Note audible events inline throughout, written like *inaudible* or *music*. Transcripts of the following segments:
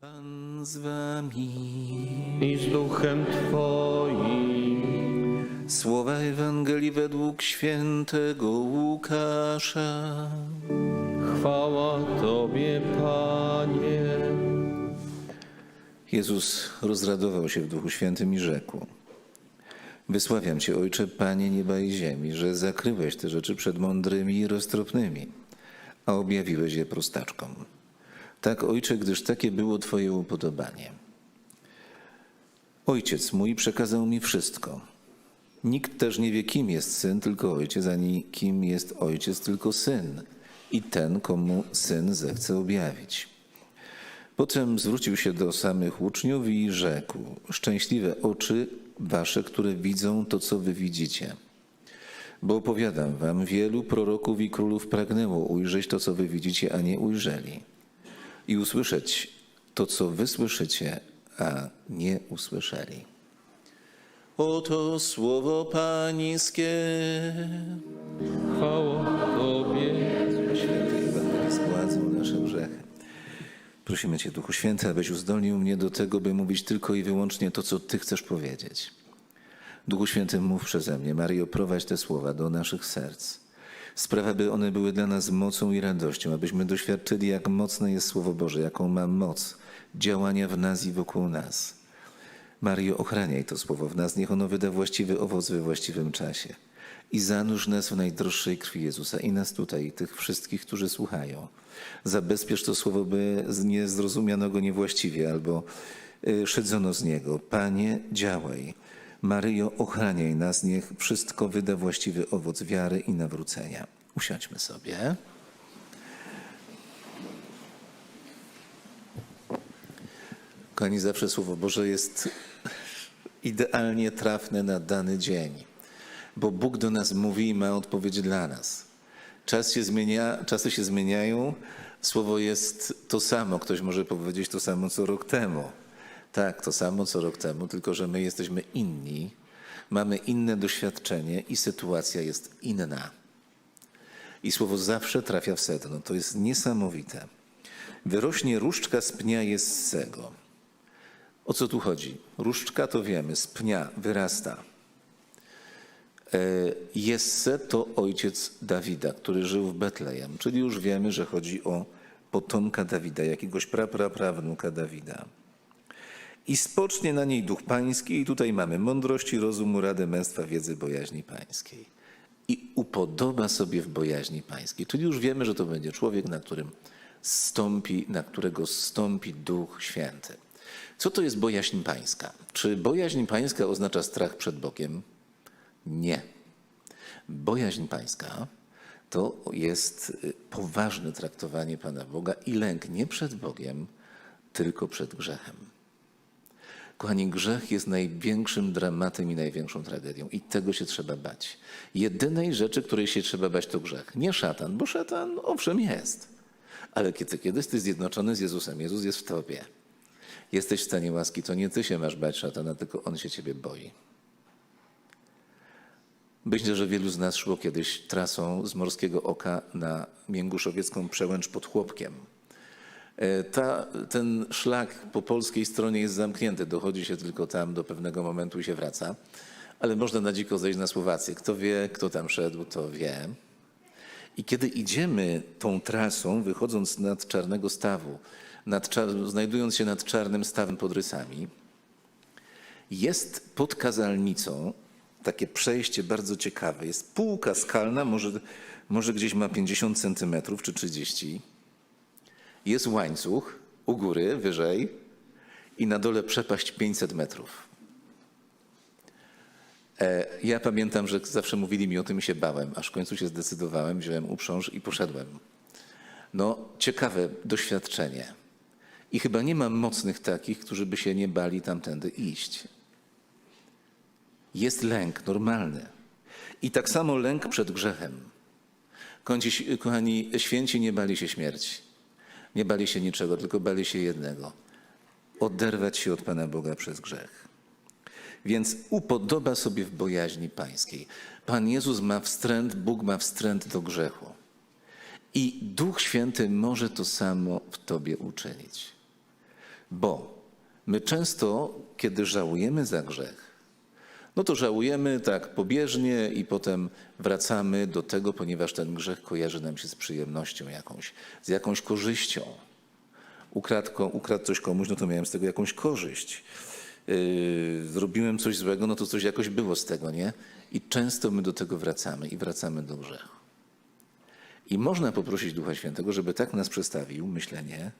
Pan z wami. i z duchem Twoim. Słowa Ewangelii według świętego Łukasza. Chwała Tobie, Panie. Jezus rozradował się w Duchu Świętym i rzekł: Wysławiam Cię, Ojcze, Panie nieba i ziemi, że zakryłeś te rzeczy przed mądrymi i roztropnymi, a objawiłeś je prostaczkom. Tak, Ojcze, gdyż takie było Twoje upodobanie. Ojciec mój przekazał mi wszystko. Nikt też nie wie, kim jest syn, tylko ojciec, ani kim jest ojciec, tylko syn i ten, komu syn zechce objawić. Potem zwrócił się do samych uczniów i rzekł: Szczęśliwe oczy wasze, które widzą to, co wy widzicie. Bo opowiadam wam, wielu proroków i królów pragnęło ujrzeć to, co wy widzicie, a nie ujrzeli, i usłyszeć to, co wy słyszycie, a nie usłyszeli. Oto słowo Pańskie. Chwała Tobie. Święty Ewangelii zgładzą nasze grzechy. Prosimy Cię, Duchu Święty, abyś uzdolnił mnie do tego, by mówić tylko i wyłącznie to, co Ty chcesz powiedzieć. Duchu Święty, mów przeze mnie. Mario, prowadź te słowa do naszych serc. Sprawa, by one były dla nas mocą i radością, abyśmy doświadczyli, jak mocne jest Słowo Boże, jaką ma moc działania w nas i wokół nas. Mario, ochraniaj to słowo w nas, niech ono wyda właściwy owoc we właściwym czasie. I zanurz nas w najdroższej krwi Jezusa i nas tutaj, i tych wszystkich, którzy słuchają. Zabezpiecz to słowo, by nie zrozumiano go niewłaściwie albo y, szedzono z niego. Panie, działaj. Maryjo, ochraniaj nas, niech wszystko wyda właściwy owoc wiary i nawrócenia. Usiądźmy sobie. Kochani, zawsze Słowo Boże jest idealnie trafne na dany dzień, bo Bóg do nas mówi i ma odpowiedź dla nas. Czas się zmienia, czasy się zmieniają, Słowo jest to samo. Ktoś może powiedzieć to samo co rok temu. Tak, to samo co rok temu, tylko że my jesteśmy inni, mamy inne doświadczenie i sytuacja jest inna. I słowo zawsze trafia w sedno. To jest niesamowite. Wyrośnie różdżka z pnia Jessego. O co tu chodzi? Różdżka to wiemy, z pnia wyrasta. E, Jesse to ojciec Dawida, który żył w Betlejem, czyli już wiemy, że chodzi o potomka Dawida, jakiegoś prapraprawnuka Dawida. I spocznie na niej duch pański, i tutaj mamy mądrości, rozumu, radę, męstwa, wiedzy, bojaźni pańskiej. I upodoba sobie w bojaźni pańskiej, czyli już wiemy, że to będzie człowiek, na którym stąpi, na którego stąpi Duch Święty. Co to jest bojaźń pańska? Czy bojaźń pańska oznacza strach przed Bogiem? Nie. Bojaźń pańska to jest y, poważne traktowanie Pana Boga i lęk nie przed Bogiem, tylko przed grzechem. Kochani, grzech jest największym dramatem i największą tragedią i tego się trzeba bać. Jedynej rzeczy, której się trzeba bać, to grzech. Nie szatan, bo szatan owszem jest. Ale kiedy, kiedy jesteś zjednoczony z Jezusem, Jezus jest w tobie, jesteś w stanie łaski, to nie ty się masz bać szatana, tylko on się ciebie boi. Myślę, że wielu z nas szło kiedyś trasą z Morskiego Oka na Mięguszowiecką przełęcz pod Chłopkiem. E, Ta, ten szlak po polskiej stronie jest zamknięty, dochodzi się tylko tam do pewnego momentu i się wraca, ale można na dziko zejść na Słowację. Kto wie, kto tam szedł, to wie. I kiedy idziemy tą trasą, wychodząc nad Czarnego Stawu, nad, czar- znajdując się nad Czarnym Stawem pod Rysami, jest pod kazalnicą takie przejście bardzo ciekawe. Jest półka skalna, może, może gdzieś ma 50 centymetrów czy 30. Jest łańcuch u góry, wyżej i na dole przepaść 500 metrów. E, Ja pamiętam, że zawsze mówili mi o tym i się bałem, aż w końcu się zdecydowałem, wziąłem uprząż i poszedłem. No, ciekawe doświadczenie. I chyba nie ma mocnych takich, którzy by się nie bali tamtędy iść. Jest lęk normalny. I tak samo lęk przed grzechem. Kochani, święci nie bali się śmierci. Nie bali się niczego, tylko bali się jednego. Oderwać się od Pana Boga przez grzech. Więc upodoba sobie w bojaźni pańskiej. Pan Jezus ma wstręt, Bóg ma wstręt do grzechu. I Duch Święty może to samo w tobie uczynić. Bo my często, kiedy żałujemy za grzech, no to żałujemy tak pobieżnie i potem wracamy do tego, ponieważ ten grzech kojarzy nam się z przyjemnością jakąś, z jakąś korzyścią. Ukradł, ko- ukradł coś komuś, no to miałem z tego jakąś korzyść. Yy, zrobiłem coś złego, no to coś jakoś było z tego, nie? I często my do tego wracamy i wracamy do grzechu. I można poprosić Ducha Świętego, żeby tak nas przestawił myślenie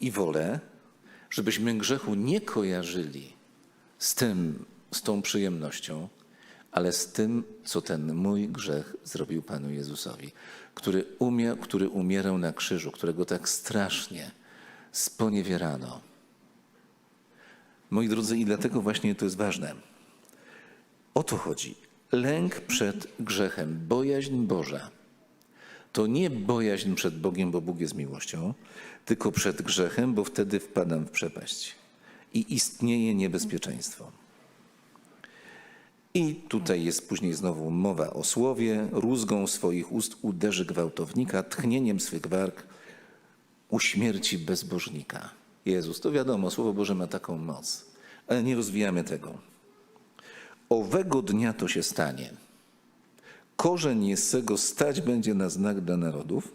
i wolę, żebyśmy grzechu nie kojarzyli z tym, z tą przyjemnością, ale z tym, co ten mój grzech zrobił Panu Jezusowi, który, umie, który umierał na krzyżu, którego tak strasznie sponiewierano. Moi drodzy, i dlatego właśnie to jest ważne. O to chodzi. Lęk przed grzechem, bojaźń Boża. To nie bojaźń przed Bogiem, bo Bóg jest miłością, tylko przed grzechem, bo wtedy wpadam w przepaść i istnieje niebezpieczeństwo. I tutaj jest później znowu mowa o słowie, rózgą swoich ust uderzy gwałtownika, tchnieniem swych warg uśmierci bezbożnika. Jezus, to wiadomo, Słowo Boże ma taką moc, ale nie rozwijamy tego. Owego dnia to się stanie. Korzeń Jessego stać będzie na znak dla narodów.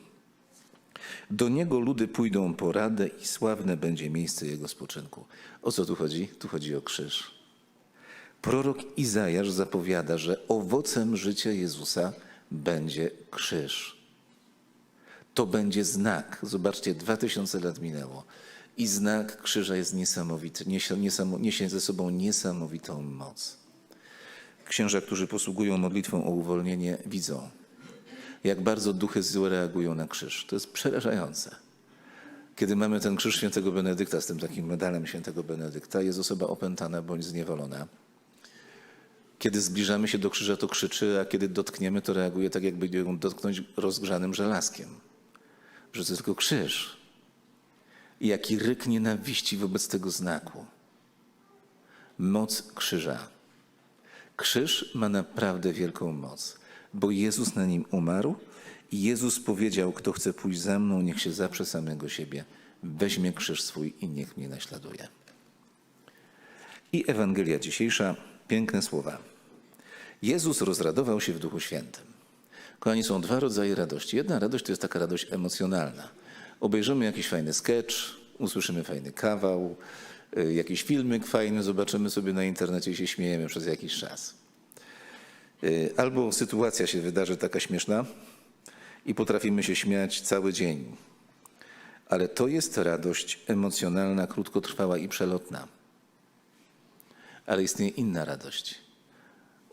Do niego ludy pójdą po radę i sławne będzie miejsce jego spoczynku. O co tu chodzi? Tu chodzi o krzyż. Prorok Izajasz zapowiada, że owocem życia Jezusa będzie krzyż. To będzie znak. Zobaczcie, dwa tysiące lat minęło. I znak krzyża jest niesamowity, niesie, niesie ze sobą niesamowitą moc. Księża, którzy posługują modlitwą o uwolnienie, widzą, jak bardzo duchy złe reagują na krzyż. To jest przerażające. Kiedy mamy ten krzyż świętego Benedykta z tym takim medalem świętego Benedykta, jest osoba opętana bądź zniewolona. Kiedy zbliżamy się do krzyża, to krzyczy, a kiedy dotkniemy, to reaguje tak, jakby ją dotknąć rozgrzanym żelazkiem. Że to tylko krzyż. I jaki ryk nienawiści wobec tego znaku. Moc krzyża. Krzyż ma naprawdę wielką moc, bo Jezus na nim umarł i Jezus powiedział, kto chce pójść za mną, niech się zaprze samego siebie, weźmie krzyż swój i niech mnie naśladuje. I Ewangelia dzisiejsza, piękne słowa. Jezus rozradował się w Duchu Świętym. Kochani, są dwa rodzaje radości. Jedna radość to jest taka radość emocjonalna. Obejrzymy jakiś fajny sketch, usłyszymy fajny kawał, y, jakiś filmik fajny, zobaczymy sobie na internecie i się śmiejemy przez jakiś czas. Y, Albo sytuacja się wydarzy taka śmieszna i potrafimy się śmiać cały dzień. Ale to jest radość emocjonalna, krótkotrwała i przelotna. Ale istnieje inna radość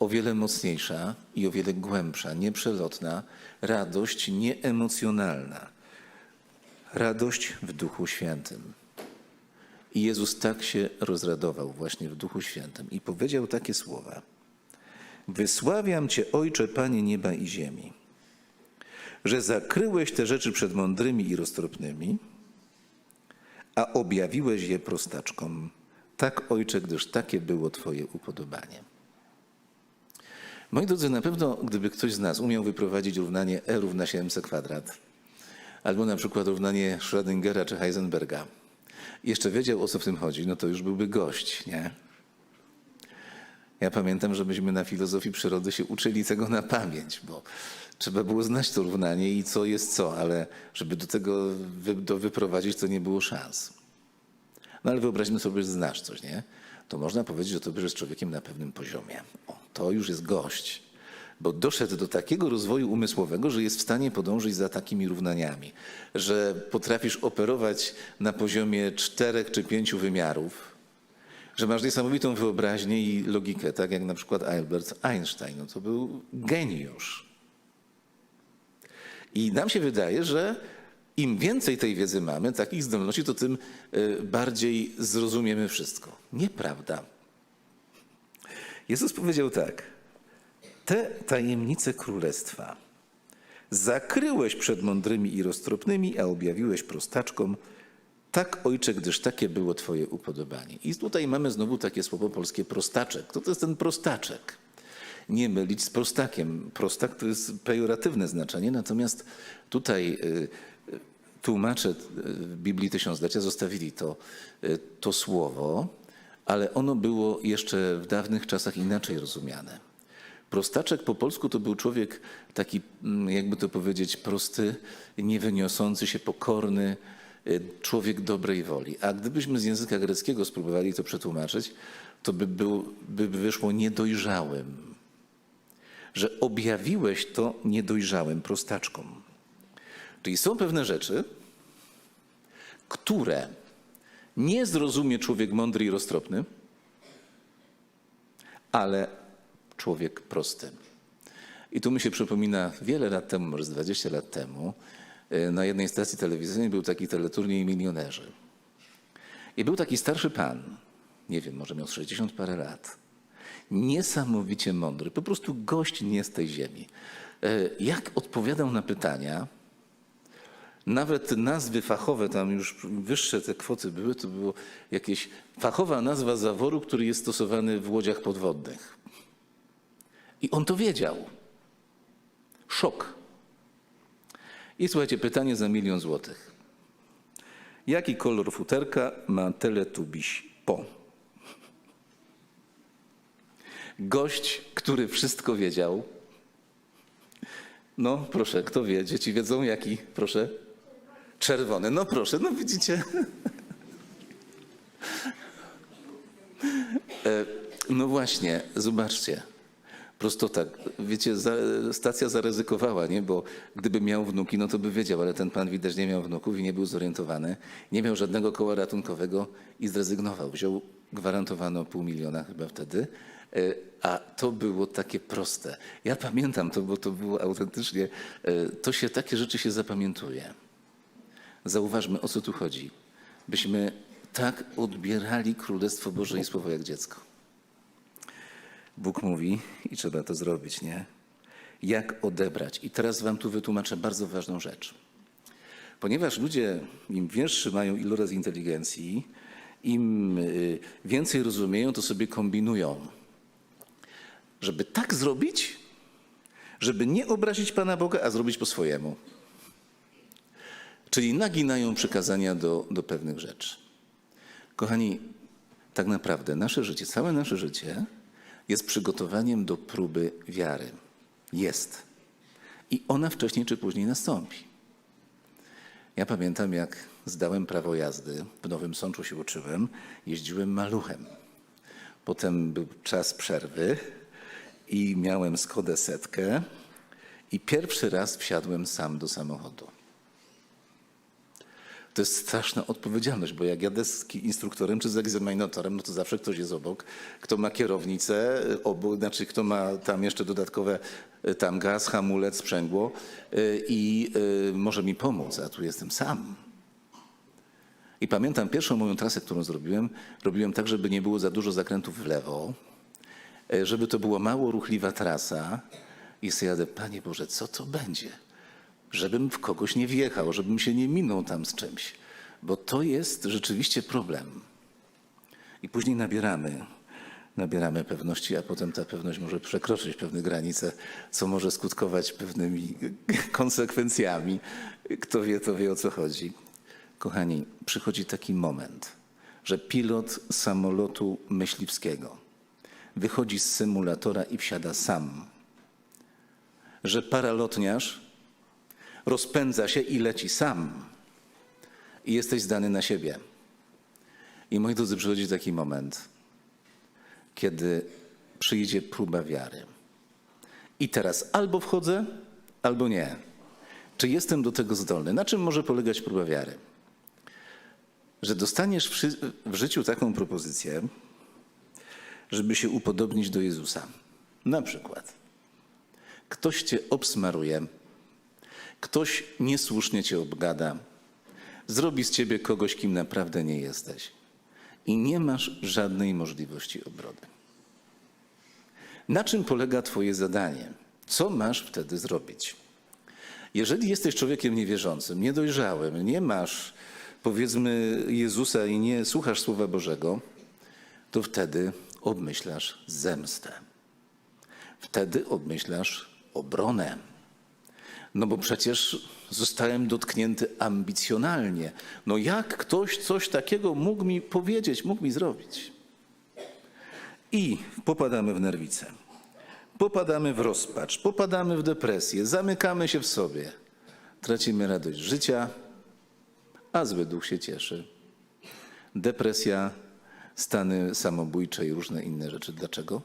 o wiele mocniejsza i o wiele głębsza, nieprzelotna, radość nieemocjonalna. Radość w Duchu Świętym. I Jezus tak się rozradował właśnie w Duchu Świętym i powiedział takie słowa: Wysławiam Cię, Ojcze, Panie nieba i ziemi, że zakryłeś te rzeczy przed mądrymi i roztropnymi, a objawiłeś je prostaczkom. Tak, Ojcze, gdyż takie było Twoje upodobanie. Moi drodzy, na pewno gdyby ktoś z nas umiał wyprowadzić równanie E równa się mc kwadrat, albo na przykład równanie Schrödingera czy Heisenberga, jeszcze wiedział o co w tym chodzi, no to już byłby gość, nie? Ja pamiętam, że myśmy na filozofii przyrody się uczyli tego na pamięć, bo trzeba było znać to równanie i co jest co, ale żeby do tego wy, do wyprowadzić, to nie było szans. No ale wyobraźmy sobie, że znasz coś, nie? To można powiedzieć, że to bierzesz człowiekiem na pewnym poziomie. O, to już jest gość. Bo doszedł do takiego rozwoju umysłowego, że jest w stanie podążyć za takimi równaniami, że potrafisz operować na poziomie czterech czy pięciu wymiarów, że masz niesamowitą wyobraźnię i logikę, tak jak na przykład Albert Einstein. No to był geniusz. I nam się wydaje, że im więcej tej wiedzy mamy, takich zdolności, to tym y, bardziej zrozumiemy wszystko. Nieprawda. Jezus powiedział tak: Te tajemnice królestwa zakryłeś przed mądrymi i roztropnymi, a objawiłeś prostaczkom. Tak, ojcze, gdyż takie było Twoje upodobanie. I tutaj mamy znowu takie słowo polskie prostaczek. Kto to jest ten prostaczek? Nie mylić z prostakiem. Prostak to jest pejoratywne znaczenie, natomiast tutaj y, tłumacze w Biblii Tysiąclecia zostawili to, e, to słowo, ale ono było jeszcze w dawnych czasach inaczej rozumiane. Prostaczek po polsku to był człowiek taki, mm, jakby to powiedzieć, prosty, niewyniosący się, pokorny, y, człowiek dobrej woli. A gdybyśmy z języka greckiego spróbowali to przetłumaczyć, to by, był, by wyszło niedojrzałym. Że objawiłeś to niedojrzałym prostaczkom. Czyli są pewne rzeczy, które nie zrozumie człowiek mądry i roztropny, ale człowiek prosty. I tu mi się przypomina wiele lat temu, może z 20 lat temu, y, na jednej stacji telewizyjnej był taki teleturniej milionerzy. I był taki starszy pan, nie wiem, może miał z 60 parę lat, niesamowicie mądry, po prostu gość nie z tej ziemi. Y, Jak odpowiadał na pytania, nawet nazwy fachowe, tam już wyższe te kwoty były, to było jakieś fachowa nazwa zaworu, który jest stosowany w łodziach podwodnych. I on to wiedział. Szok. I słuchajcie, pytanie za milion złotych. Jaki kolor futerka ma teletubiś po? Gość, który wszystko wiedział. No proszę, kto wie? Dzieci wiedzą jaki? Proszę. Czerwony. No proszę, no widzicie. E, No właśnie, zobaczcie. Prosto tak. Wiecie, stacja zaryzykowała, nie? Bo gdyby miał wnuki, no to by wiedział, ale ten pan widać nie miał wnuków i nie był zorientowany. Nie miał żadnego koła ratunkowego i zrezygnował. Wziął gwarantowano pół miliona chyba wtedy. E, A to było takie proste. Ja pamiętam to, bo to było autentycznie, e, to się, takie rzeczy się zapamiętuje. Zauważmy, o co tu chodzi. Byśmy tak odbierali Królestwo Boże i Słowo jak dziecko. Bóg mówi i trzeba to zrobić, nie? Jak odebrać? I teraz wam tu wytłumaczę bardzo ważną rzecz. Ponieważ ludzie, im większy mają iloraz inteligencji, im y, więcej rozumieją, to sobie kombinują. Żeby tak zrobić, żeby nie obrazić Pana Boga, a zrobić po swojemu. Czyli naginają przykazania do, do pewnych rzeczy. Kochani, tak naprawdę nasze życie, całe nasze życie jest przygotowaniem do próby wiary. Jest. I ona wcześniej czy później nastąpi. Ja pamiętam, jak zdałem prawo jazdy, w Nowym Sączu się uczyłem, jeździłem maluchem. Potem był czas przerwy i miałem Skodę setkę i pierwszy raz wsiadłem sam do samochodu. To jest straszna odpowiedzialność, bo jak jadę z instruktorem czy z egzaminatorem, no to zawsze ktoś jest obok, kto ma kierownicę, y, obok, znaczy kto ma tam jeszcze dodatkowe y, tam gaz, hamulec, sprzęgło y, i może mi pomóc, a tu jestem sam. I pamiętam pierwszą moją trasę, którą zrobiłem, robiłem tak, żeby nie było za dużo zakrętów w lewo, żeby to była mało ruchliwa trasa i sobie jadę, Panie Boże, co to będzie? Żebym w kogoś nie wjechał, żebym się nie minął tam z czymś, bo to jest rzeczywiście problem. I później nabieramy, nabieramy pewności, a potem ta pewność może przekroczyć pewne granice, co może skutkować pewnymi *laughs* konsekwencjami. Kto wie, to wie o co chodzi. Kochani, przychodzi taki moment, że pilot samolotu myśliwskiego wychodzi z symulatora i wsiada sam. Że paralotniarz rozpędza się i leci sam. I jesteś zdany na siebie. I moi drodzy, przychodzi taki moment, kiedy przyjdzie próba wiary. I teraz albo wchodzę, albo nie. Czy jestem do tego zdolny? Na czym może polegać próba wiary? Że dostaniesz w, ży- w życiu taką propozycję, żeby się upodobnić do Jezusa. Na przykład, ktoś cię obsmaruje, Ktoś niesłusznie cię obgada, zrobi z ciebie kogoś, kim naprawdę nie jesteś i nie masz żadnej możliwości obrony. Na czym polega Twoje zadanie? Co masz wtedy zrobić? Jeżeli jesteś człowiekiem niewierzącym, niedojrzałym, nie masz powiedzmy Jezusa i nie słuchasz Słowa Bożego, to wtedy obmyślasz zemstę. Wtedy obmyślasz obronę. No bo przecież zostałem dotknięty ambicjonalnie. No jak ktoś coś takiego mógł mi powiedzieć, mógł mi zrobić? I popadamy w nerwicę. Popadamy w rozpacz, popadamy w depresję, zamykamy się w sobie. Tracimy radość życia, a zły duch się cieszy. Depresja, stany samobójcze i różne inne rzeczy. Dlaczego?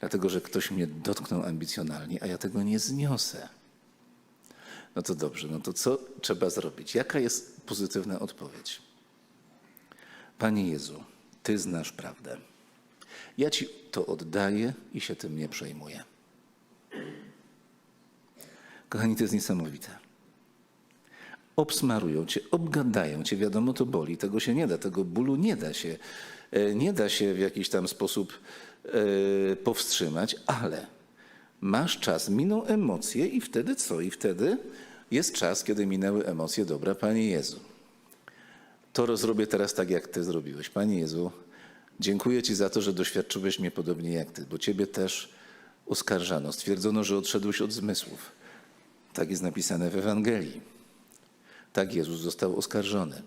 Dlatego, że ktoś mnie dotknął ambicjonalnie, a ja tego nie zniosę. No to dobrze, no to co trzeba zrobić? Jaka jest pozytywna odpowiedź? Panie Jezu, Ty znasz prawdę. Ja Ci to oddaję i się tym nie przejmuję. Kochani, to jest niesamowite. Obsmarują Cię, obgadają Cię, wiadomo, to boli, tego się nie da, tego bólu nie da się, e, nie da się w jakiś tam sposób e, powstrzymać, ale masz czas, miną emocje i wtedy co? I wtedy jest czas, kiedy minęły emocje, dobra, Panie Jezu. To rozrobię teraz tak, jak Ty zrobiłeś. Panie Jezu, dziękuję Ci za to, że doświadczyłeś mnie podobnie jak Ty, bo Ciebie też oskarżano. Stwierdzono, że odszedłeś od zmysłów. Tak jest napisane w Ewangelii. Tak Jezus został oskarżony.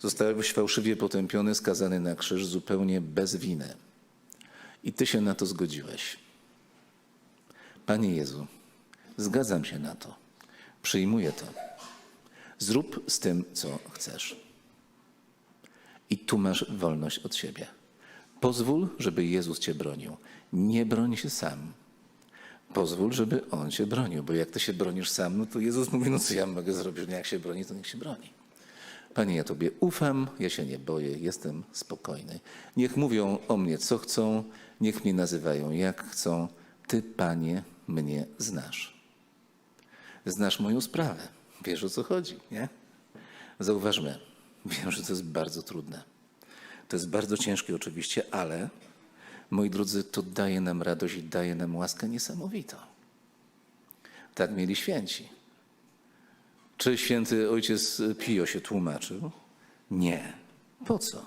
Zostałeś fałszywie potępiony, skazany na krzyż zupełnie bez winy. I Ty się na to zgodziłeś. Panie Jezu, zgadzam się na to. Przyjmuję to. Zrób z tym, co chcesz. I tu masz wolność od siebie. Pozwól, żeby Jezus cię bronił. Nie broń się sam. Pozwól, żeby On cię bronił, bo jak ty się bronisz sam, no to Jezus mówi, no co ja mogę zrobić, no jak się broni, to niech się broni. Panie, ja Tobie ufam, ja się nie boję, jestem spokojny. Niech mówią o mnie, co chcą, niech mnie nazywają jak chcą. Ty, Panie, mnie znasz. Znasz moją sprawę. Wiesz o co chodzi, nie? Zauważmy, wiem, że to jest bardzo trudne. To jest bardzo ciężkie oczywiście, ale moi drodzy, to daje nam radość i daje nam łaskę niesamowitą. Tak mieli święci. Czy święty ojciec Pio się tłumaczył? Nie. Po co?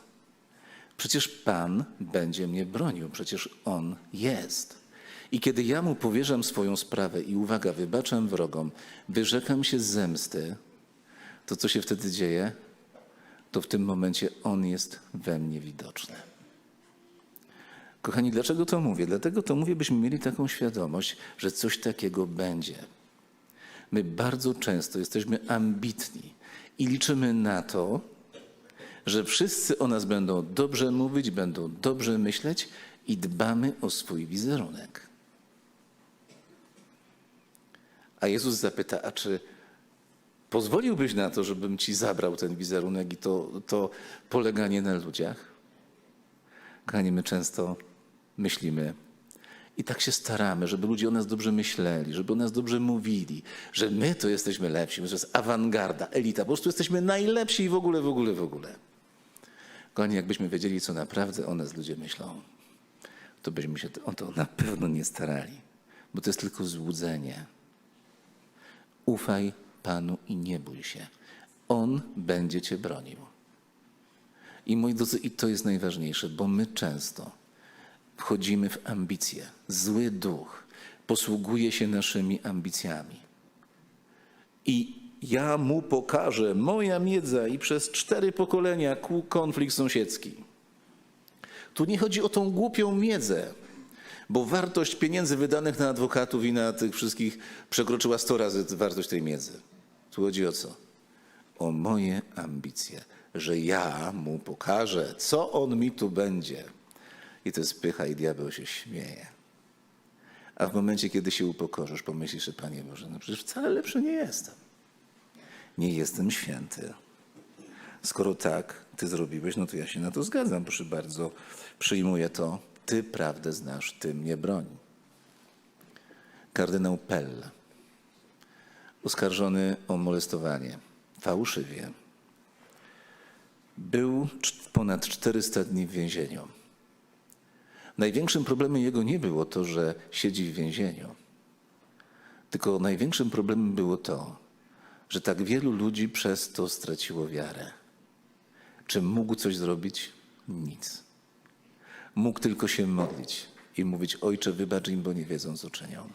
Przecież Pan będzie mnie bronił, przecież On jest. I kiedy ja mu powierzam swoją sprawę i uwaga, wybaczam wrogom, wyrzekam się zemsty, to co się wtedy dzieje? To w tym momencie On jest we mnie widoczny. Kochani, dlaczego to mówię? Dlatego to mówię, byśmy mieli taką świadomość, że coś takiego będzie. My bardzo często jesteśmy ambitni i liczymy na to, że wszyscy o nas będą dobrze mówić, będą dobrze myśleć i dbamy o swój wizerunek. A Jezus zapyta, a czy pozwoliłbyś na to, żebym ci zabrał ten wizerunek i to, to poleganie na ludziach? Kochani, my często myślimy i tak się staramy, żeby ludzie o nas dobrze myśleli, żeby o nas dobrze mówili, że my to jesteśmy lepsi, że to jest awangarda, elita, po prostu jesteśmy najlepsi i w ogóle, w ogóle, w ogóle. Kochani, jakbyśmy wiedzieli, co naprawdę o nas ludzie myślą, to byśmy się o to na pewno nie starali, bo to jest tylko złudzenie. Ufaj Panu i nie bój się. On będzie cię bronił. I moi drodzy, i to jest najważniejsze, bo my często wchodzimy w ambicje. Zły duch posługuje się naszymi ambicjami. I ja mu pokażę, moja miedza i przez cztery pokolenia konflikt sąsiedzki. Tu nie chodzi o tą głupią miedzę, bo wartość pieniędzy wydanych na adwokatów i na tych wszystkich przekroczyła 100 razy wartość tej miedzy. Tu chodzi o co? O moje ambicje, że ja mu pokażę, co on mi tu będzie. I to jest pycha i diabeł się śmieje. A w momencie, kiedy się upokorzysz, pomyślisz, że Panie Boże, no przecież wcale lepszy nie jestem. Nie jestem święty. Skoro tak Ty zrobiłeś, no to ja się na to zgadzam, proszę bardzo. Przyjmuję to. Ty prawdę znasz, Ty mnie broń. Kardynał Pell, oskarżony o molestowanie, fałszywie, był ponad 400 dni w więzieniu. Największym problemem jego nie było to, że siedzi w więzieniu, tylko największym problemem było to, że tak wielu ludzi przez to straciło wiarę. Czy mógł coś zrobić? Nic. Mógł tylko się modlić i mówić: Ojcze, wybacz im, bo nie wiedzą, co czynią.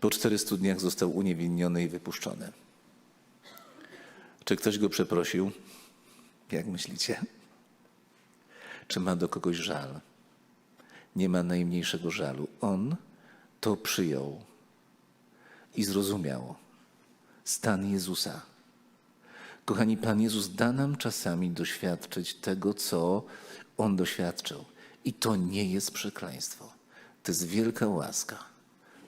Po 400 dniach został uniewinniony i wypuszczony. Czy ktoś go przeprosił? Jak myślicie? Czy ma do kogoś żal? Nie ma najmniejszego żalu. On to przyjął i zrozumiał stan Jezusa. Kochani, Pan Jezus da nam czasami doświadczyć tego, co On doświadczył. I to nie jest przekleństwo. To jest wielka łaska.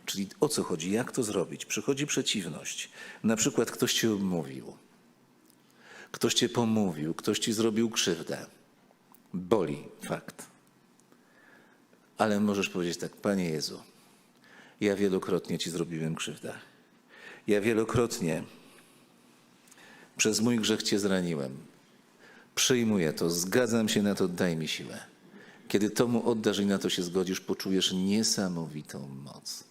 Czyli o co chodzi? Jak to zrobić? Przychodzi przeciwność. Na przykład ktoś cię obmówił, ktoś cię pomówił, ktoś ci zrobił krzywdę. Boli, fakt. Ale możesz powiedzieć tak, Panie Jezu, ja wielokrotnie Ci zrobiłem krzywdę. Ja wielokrotnie przez mój grzech Cię zraniłem. Przyjmuję to, zgadzam się na to, daj mi siłę. Kiedy to mu oddasz i na to się zgodzisz, poczujesz niesamowitą moc.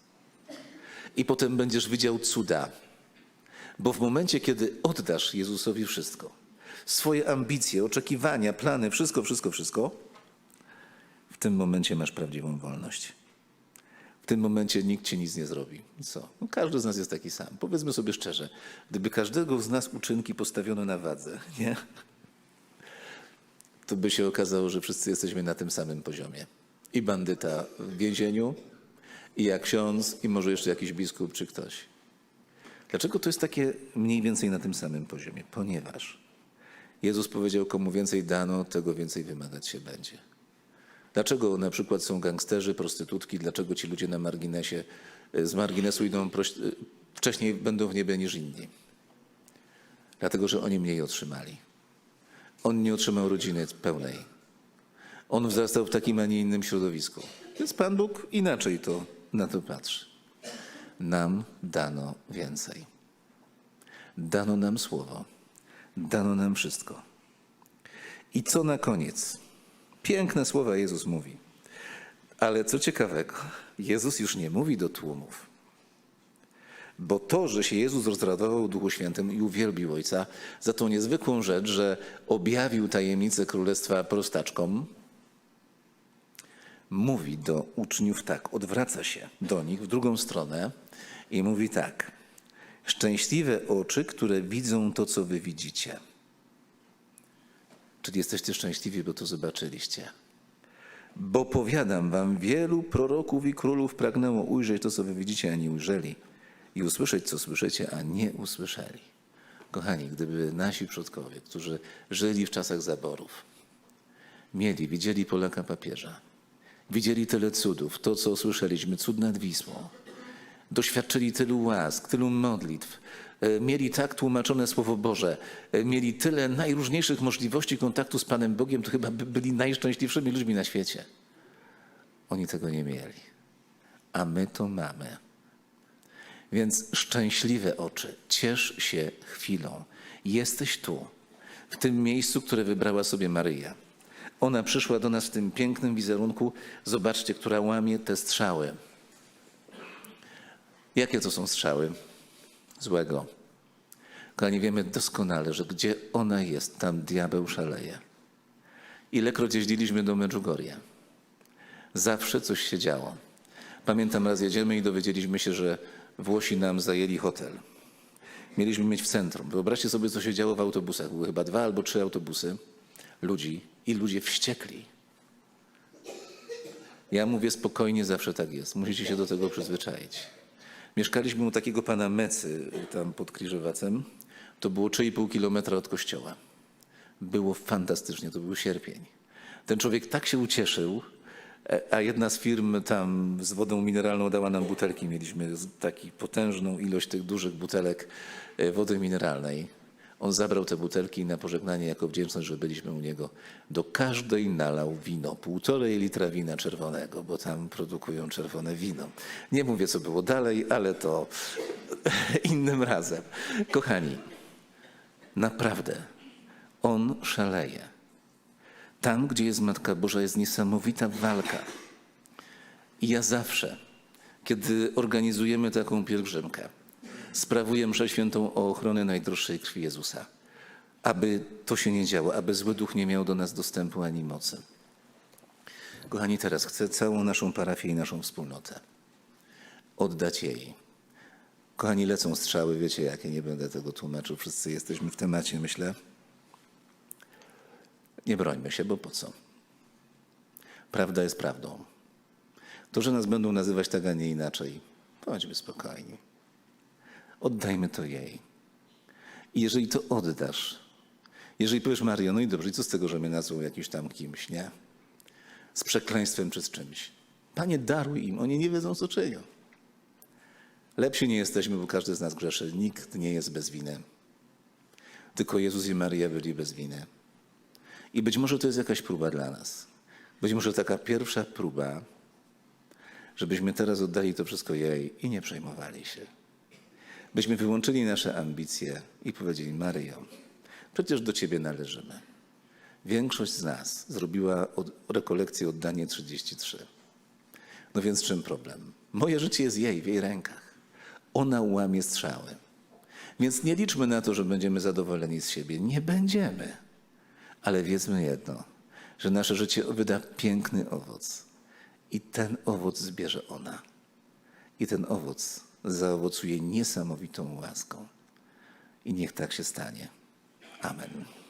I potem będziesz widział cuda. Bo w momencie, kiedy oddasz Jezusowi wszystko, swoje ambicje, oczekiwania, plany, wszystko, wszystko, wszystko, w tym momencie masz prawdziwą wolność. W tym momencie nikt ci nic nie zrobi. Co? No każdy z nas jest taki sam. Powiedzmy sobie szczerze, gdyby każdego z nas uczynki postawiono na wadze, *laughs* nie? To by się okazało, że wszyscy jesteśmy na tym samym poziomie. I bandyta w więzieniu, i jak ksiądz, i może jeszcze jakiś biskup czy ktoś. Dlaczego to jest takie mniej więcej na tym samym poziomie? Ponieważ Jezus powiedział, komu więcej dano, tego więcej wymagać się będzie. Dlaczego na przykład są gangsterzy, prostytutki, dlaczego ci ludzie na marginesie, z marginesu idą wcześniej będą w niebie niż inni? Dlatego, że oni mniej otrzymali. On nie otrzymał rodziny pełnej. On wzrastał w takim, a nie innym środowisku. Więc Pan Bóg inaczej to na to patrzy. Nam dano więcej. Dano nam słowo. Dano nam wszystko. I co na koniec? Piękne słowa Jezus mówi. Ale co ciekawego, Jezus już nie mówi do tłumów. Bo to, że się Jezus rozradował Duchu Świętym i uwielbił Ojca za tą niezwykłą rzecz, że objawił tajemnicę Królestwa prostaczkom, mówi do uczniów tak, odwraca się do nich w drugą stronę i mówi tak. Szczęśliwe oczy, które widzą to, co wy widzicie. Czyli jesteście szczęśliwi, bo to zobaczyliście. Bo powiadam wam, wielu proroków i królów pragnęło ujrzeć to, co wy widzicie, a nie ujrzeli, i usłyszeć, co słyszycie, a nie usłyszeli. Kochani, gdyby nasi przodkowie, którzy żyli w czasach zaborów, mieli, widzieli Polaka papieża, widzieli tyle cudów, to, co słyszeliśmy, cud nad Wisłą, doświadczyli tylu łask, tylu modlitw, e, mieli tak tłumaczone Słowo Boże, e, mieli tyle najróżniejszych możliwości kontaktu z Panem Bogiem, to chyba by byli najszczęśliwszymi ludźmi na świecie. Oni tego nie mieli, a my to mamy. Więc szczęśliwe oczy, ciesz się chwilą. Jesteś tu, w tym miejscu, które wybrała sobie Maryja. Ona przyszła do nas w tym pięknym wizerunku, zobaczcie, która łamie te strzały. Jakie to są strzały? Złego. Kochani, wiemy doskonale, że gdzie ona jest, tam diabeł szaleje. Ilekroć jeździliśmy do Medjugorje, zawsze coś się działo. Pamiętam, raz jedziemy i dowiedzieliśmy się, że Włosi nam zajęli hotel. Mieliśmy mieć w centrum. Wyobraźcie sobie, co się działo w autobusach. Były chyba dwa albo trzy autobusy ludzi i ludzie wściekli. Ja mówię spokojnie, zawsze tak jest. Musicie się do tego przyzwyczaić. Mieszkaliśmy u takiego pana Mecy tam pod Kriżowacem. To było 3,5 kilometra od kościoła. Było fantastycznie, to był sierpień. Ten człowiek tak się ucieszył, a jedna z firm tam z wodą mineralną dała nam butelki. Mieliśmy taki potężną ilość tych dużych butelek e, wody mineralnej. On zabrał te butelki i na pożegnanie jako wdzięczność, że byliśmy u niego, do każdej nalał wino, półtorej litra wina czerwonego, bo tam produkują czerwone wino. Nie mówię, co było dalej, ale to *laughs* innym razem. Kochani, naprawdę, on szaleje. Tam, gdzie jest Matka Boża, jest niesamowita walka. I ja zawsze, kiedy organizujemy taką pielgrzymkę, sprawuję mszę świętą o ochronę najdroższej krwi Jezusa, aby to się nie działo, aby zły duch nie miał do nas dostępu ani mocy. Kochani, teraz chcę całą naszą parafię i naszą wspólnotę oddać jej. Kochani, lecą strzały, wiecie jakie, nie będę tego tłumaczył, wszyscy jesteśmy w temacie, myślę. Nie brońmy się, bo po co? Prawda jest prawdą. To, że nas będą nazywać tak, a nie inaczej, bądźmy spokojni. Oddajmy to jej. I jeżeli to oddasz, jeżeli powiesz Mario, no i dobrze, co z tego, że mnie nazwą jakimś tam kimś, nie? Z przekleństwem czy z czymś. Panie, daruj im, oni nie wiedzą, co czynią. Lepsi nie jesteśmy, bo każdy z nas grzeszy. Nikt nie jest bez winy. Tylko Jezus i Maria byli bez winy. I być może to jest jakaś próba dla nas. Być może taka pierwsza próba, żebyśmy teraz oddali to wszystko jej i nie przejmowali się. Byśmy wyłączyli nasze ambicje i powiedzieli: Maryjo, przecież do Ciebie należymy. Większość z nas zrobiła od, rekolekcję oddanie 33. No więc czym problem? Moje życie jest jej, w jej rękach. Ona łamie strzały. Więc nie liczmy na to, że będziemy zadowoleni z siebie. Nie będziemy. Ale wiedzmy jedno, że nasze życie wyda piękny owoc. I ten owoc zbierze ona. I ten owoc zaowocuje niesamowitą łaską. I niech tak się stanie. Amen.